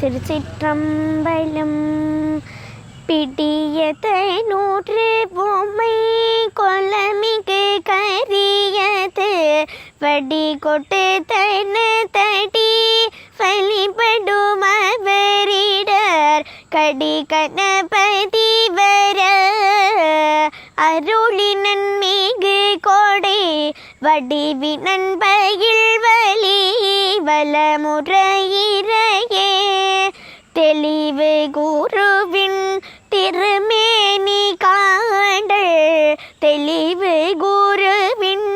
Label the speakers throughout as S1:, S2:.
S1: திருச்சிற்றம்பலம் பிடியத நூற்று பொம்மை கொல்லமிகு கரியது. வடி கொட்டு தன தடி வழிபடும் அவரிடர் கடி கணபதி வர. அருளினன் மிகு கொடை வடிவினன் பயில் வலி வலமுறையிறையே தெளிவு குருவின் திருமேனி காண்டல் தெளிவு குருவின்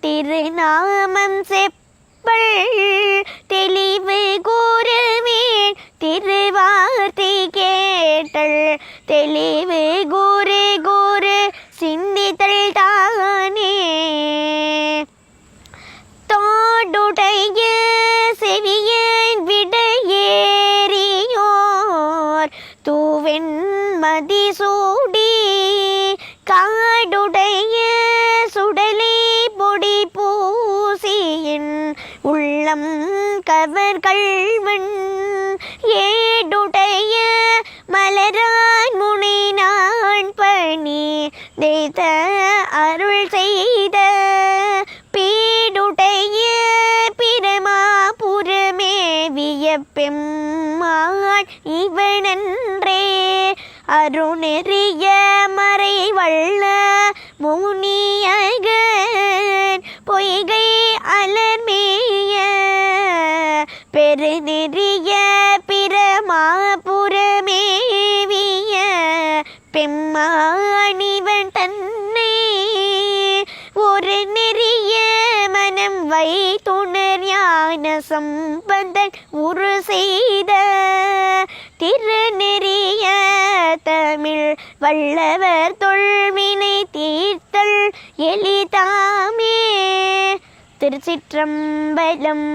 S1: திருநாமம் செப்பல். தெளிவு குருவின் திருவார்த்தை கேட்டல். தெளிவு குரு குரு சிந்தித்தல் வெண்மதி சூடி காடுடைய சுடலே பொடி பூசியின் உள்ளம் கவர் கள்வன் ஏடுடைய மலரான் முனை நான் பணி தெய்த அருள் செய்த பீடுடைய பிரமா பிரமாபுரமேவிய பெம்மாள் இவனன்ற அருணெறிய மறை வள்ள முனியகன் பொய்கை அலர்மேய பெருநெறிய பிரமாபுரமேவிய பெம்மாணிவன் தன்னை ஒரு நெறிய மனம் வைத்துணர் ஞான சம்பந்தன் உரு செய்த திருநெறிய தமிழ் வல்லவர் தொல்வினை தீர்த்தல் எளிதாமே. திருச்சிற்றம்பலம்